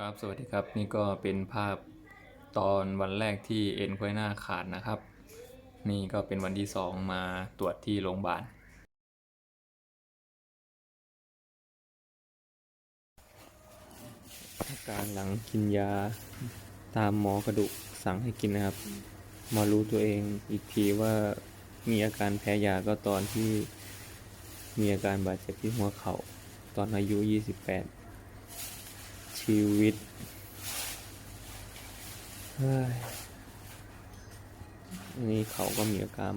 ครับสวัสดีครับนี่ก็เป็นภาพตอนวันแรกที่เอ็นควายหน้าขาดนะครับ นี่ก็เป็นวันที่สองมาตรวจที่โรงพยาบาลอาการหลังกินยาตามหมอกระดูกสั่งให้กินนะครับ มารู้ตัวเองอีกทีว่ามีอาการแพ้ยาก็ตอนที่มีอาการบาดเจ็บที่หัวเขา่าตอนอายุ 28 ชีวิตนนี้เขาก็มีอาการ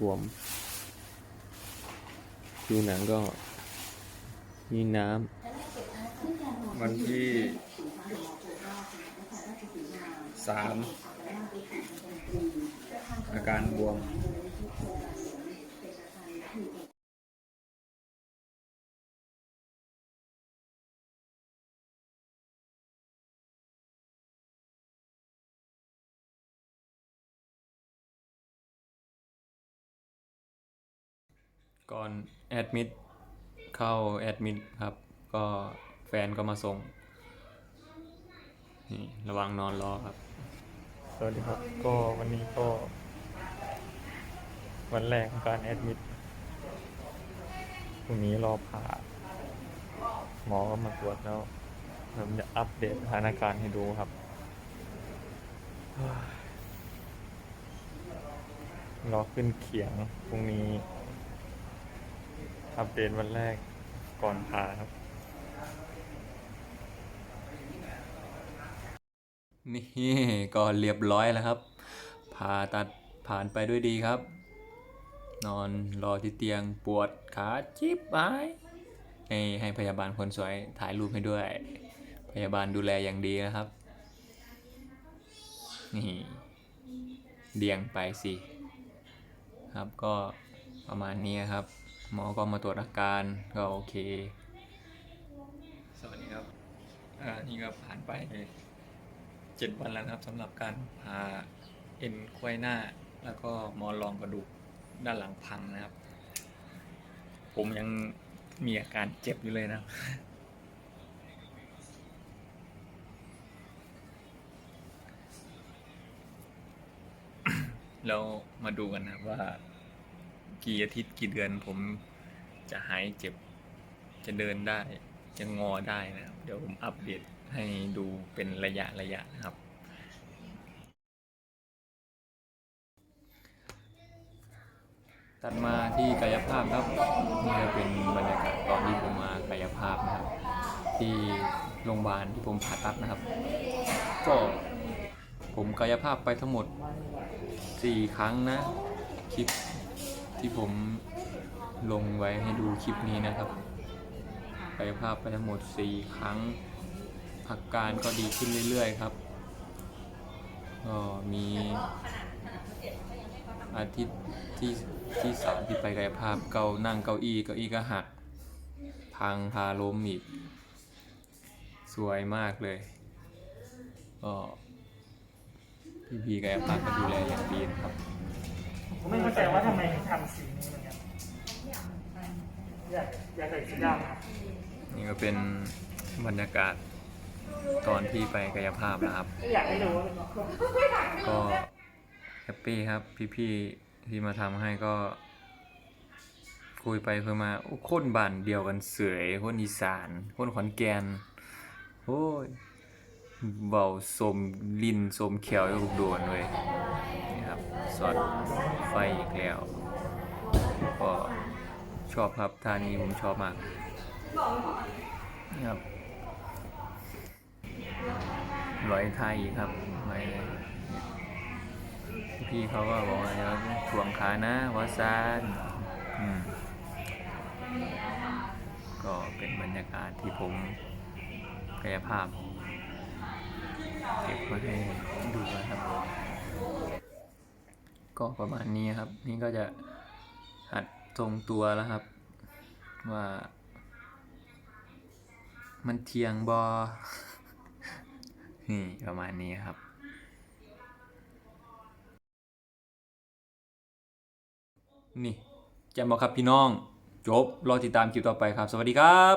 บวมผิวหนังก็มีน้ำวันที่สามอาการบวม ก่อนแอดมิดเข้าแอดมิดครับ ก็แฟนก็มาส่ง นี่ระวังนอนรอครับ สวัสดีครับ ก็วันนี้ก็ วันแรกของการแอดมิดพรุ่งนี้รอผ่า หมอก็มาตรวจแล้วผมจะอัปเดตสถานการณ์ให้ดูครับ รอขึ้นเขียงพรุ่งนี้ อัปเดตวันแรกก่อนผ่าครับ นี่ก็เรียบร้อยแล้วครับ ผ่าตัดผ่านไปด้วยดีครับ นอนรอที่เตียงปวดขาจิบหายให้ให้พยาบาลคนสวยถ่ายรูปให้ด้วย พยาบาลดูแลอย่างดีนะครับ นี่เดียงไปสิ ครับก็ประมาณนี้ครับ หมอก็มาตรวจอาการก็โอเค สวัสดีครับอ่านี่ก็ผ่านไปเจ็ดวันแล้วนะครับสำหรับการผ่าเอ็นควายหน้า แล้วก็หมอรองกระดูกด้านหลังพังนะครับ ผมยังมีอาการเจ็บอยู่เลยนะครับแล้วมาดูกันนะว่า กี่อาทิตย์กี่เดือนผมจะหายเจ็บ จะเดินได้ จะงอได้นะครับ เดี๋ยวผมอัปเดตให้ดูเป็นระยะระยะนะครับ ตัดมาที่กายภาพครับนี่ก็เป็นบรรยากาศตอนที่ผมมากายภาพนะครับ ที่โรงพยาบาลที่ผมผ่าตัดนะครับ ก็ผมกายภาพไปทั้งหมด 4 ครั้งนะคลิป ที่ผมลงไว้ให้ดูคลิปนี้นะครับกายภาพไปทั้งหมด 4 ครั้ง อาการก็ดีขึ้นเรื่อยๆครับก็มีอาทิตย์ที่ที่สามที่ไปกายภาพเกานั่งเก้าอี้เก้าอี้ก็หัก พังพาล้มอีก สวยมากเลยก็พี่พีกายภาพก็ดูแลอย่างดีนะครับ ผมไม่เข้าใจว่าทำไมถึงทำสีนี้เหมือนกันอยากอยากใส่สีดำครับนี่ก็เป็นบรรยากาศตอนที่ไปกายภาพนะครับอยากให้รู้ว่าก็แฮปปี้ครับ พี่ๆที่มาทำให้ก็ คุยไปคุยมาโอ้คนบ้านเดียวกันเสยคนอีสานคนขอนแก่นโอ้ยเบาสมลินสมเขียวอยู่โดนเลยนี่ครับ สอดไฟอีกแล้ว ก็ชอบครับท่านี้ผมชอบมากนะครับร้อยไทยครับไว้พี่เขาก็บอกว่าเดี๋ยวถ่วงขานะวาซานก็เป็นบรรยากาศที่ผมกายภาพ เก็บมาให้ดูนะครับ ก็ประมาณนี้ครับ นี่ก็จะหัดทรงตัวแล้วครับ ว่า มันเทียงบอนี่ประมาณนี้ครับนี่แจมบอกครับพี่น้อง จบ รอติดตามคลิปต่อไปครับ สวัสดีครับ